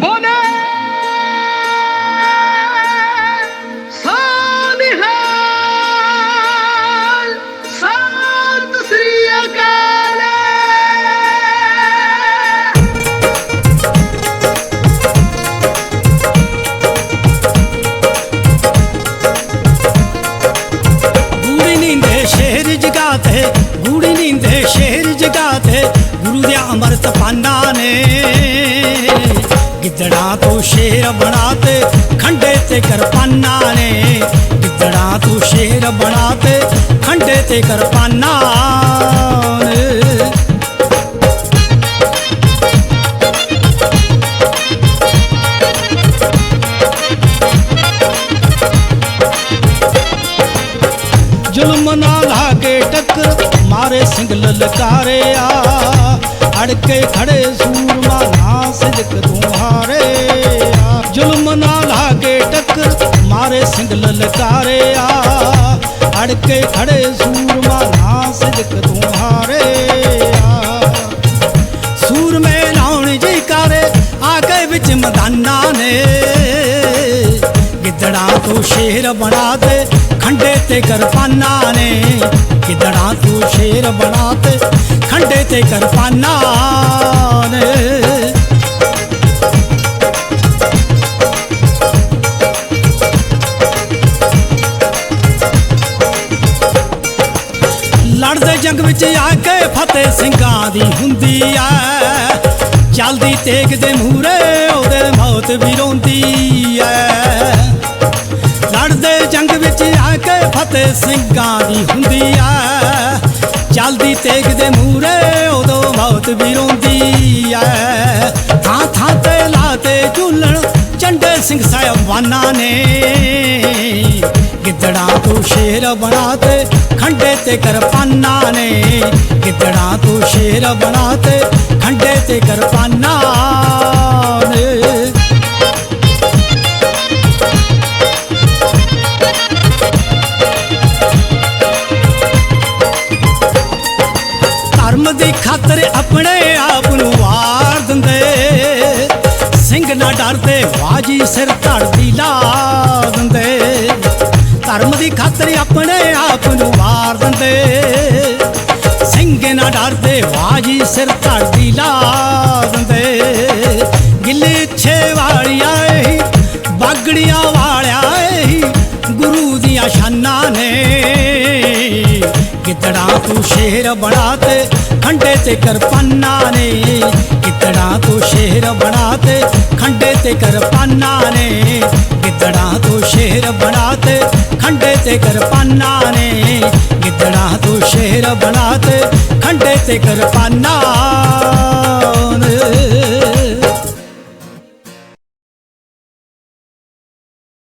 ਬੋਲੇ ਸਾਨਿਹਾਲ ਸਤਿ ਸ੍ਰੀ ਅਕਾਲ ਗੂੜੀ ਨੀਂਦੇ ਸ਼ੇਰ ਜਗਾਤੇ ਗੂੜੀ ਨੀਂਦੇ ਸ਼ੇਰ ਜਗਾਤੇ, ਗੁਰੂ ਦੇ ਅਮਰ ਪਾਨਾ ਤੂੰ ਸ਼ੇਰ ਬਣਾਤੇ ਖੰਡੇ ਤੇ ਕਿਰਪਾਨਾਂ ਨੇ ਗਿੱਦੜਾਂ ਤੂੰ ਸ਼ੇਰ ਬਣਾਤੇ ਖੰਡੇ ਤੇ ਕਿਰਪਾਨਾਂ ਨੇ ਜ਼ੁਲਮ ਨਾ ਲਾਗੇ ਟੱਕਰ ਮਾਰੇ ਸਿੰਘ ਲਲਕਾਰਿਆ। ਅੜ ਕੇ ਖੜੇ ਸੂਰਮਾ ਨਾ ਸਿਦਕ ਤੂੰ ਹਾਰੇ। ਨਾ ਲਾਗੇ ਟੱਕਰ ਮਾਰੇ ਸਿੰਘ ਲਲਕਾਰਿਆ ਅੜ ਕੇ ਖੜੇ ਸੂਰਮਾ ਨਾ ਸਿਦਕ ਤੁਹਾਰੇ ਸੂਰਮੇ ਲਾਉਣ ਜੀ ਕਰੇ ਆ ਕੇ ਵਿੱਚ ਮਦਾਨਾ ਨੇ। ਗਿੱਦੜਾਂ ਤੂੰ ਸ਼ੇਰ ਬਣਾ ਤੇ ਖੰਡੇ ਤੇ ਕਰਪਾਨਾ ਨੇ। ਗਿੱਦੜਾਂ ਤੂੰ ਸ਼ੇਰ ਬਣਾ ਤੇ ਖੰਡੇ ਤੇ ਕਰਪਾਨਾ ਜੰਗ ਵਿੱਚ ਆ ਕੇ ਫਤਿਹ ਸਿੰਘਾਂ ਦੀ ਹੁੰਦੀ ਐ। ਚੱਲਦੀ ਤੇਗ ਦੇ ਮੂਰੇ ਉਹਦੇ ਮੌਤ ਵੀ ਰੋਂਦੀ ਐ। ਲੜਦੇ ਜੰਗ ਵਿੱਚ ਆ ਕੇ ਫਤਿਹ ਸਿੰਘਾਂ ਦੀ ਹੁੰਦੀ ਐ। ਚੱਲਦੀ ਤੇਗ ਦੇ ਮੂਰੇ ਉਦੋਂ ਮੌਤ ਵੀ ਰੋਂਦੀ ਐ। ਥਾਂ ਥਾਂ ਤੇ ਲਾਤੇ ਝੂਲਣ ਚੰਡੇ ਸਿੰਘ ਸਾਹਿਬਾਨਾਂ ਨੇ। ਸ਼ੇਰ ਬਣਾਤੇ ਖੰਡੇ ਤੇ ਕਿਰਪਾਨਾਂ ਨੇ। ਗਿੱਦੜਾਂ ਤੂੰ ਸ਼ੇਰ ਬਣਾਤੇ ਖੰਡੇ ਤੇ ਕਿਰਪਾਨਾਂ ਨੇ। ਧਰਮ ਦੀ ਖਾਤਰ ਆਪਣੇ ਆਪ ਨੂੰ ਵਾਰ ਦਿੰਦੇ। ਸਿੰਘ ਨਾ ਡਰਦੇ, ਬਾਜੀ ਸਿਰ ਧੜਦੀ ਲਾ ਦਿੰਦੇ। ਧਰਮ ਦੀ ਖਾਤਰ ਆਪਣੇ ਆਪ ਨੂੰ ਵਾਰ ਦਿੰਦੇ। ਸਿੰਘ ਨਾ ਡਰਦੇ ਬਾਜੀ ਸਿਰ ਧੜਦੀ ਲਾ ਦਿੰਦੇ। ਗਿੱਲੀ ਛੇ ਵਾਲੀਆਂ ਏ ਬਾਗੜੀਆਂ ਵਾਲਿਆ ਏ ਗੁਰੂ ਦੀਆਂ ਸ਼ਾਨਾਂ ਨੇ। ਕਿਤੜਾ ਤੂੰ ਸ਼ੇਰ ਬਣਾ ਤੇ ਖੰਡੇ ਤੇ ਕਿਰਪਾਨਾਂ ਨੇ। ਕਿਤੜਾ ਤੂੰ ਸ਼ੇਰ ਬਣਾ ਤੇ ਖੰਡੇ ਤੇ ਕਿਰਪਾਨਾਂ ਨੇ। ਕਿਤੜਾ ਤੂੰ ਸ਼ੇਰ ਬਣਾਤੇ, ਖੰਡੇ ਤੇ ਕਿਰਪਾਨਾਂ ਨੇ। ਕਿਤੜਾ ਤੂੰ ਸ਼ੇਰ ਬਣਾਤੇ, ਖੰਡੇ ਤੇ ਕਿਰਪਾਨਾਂ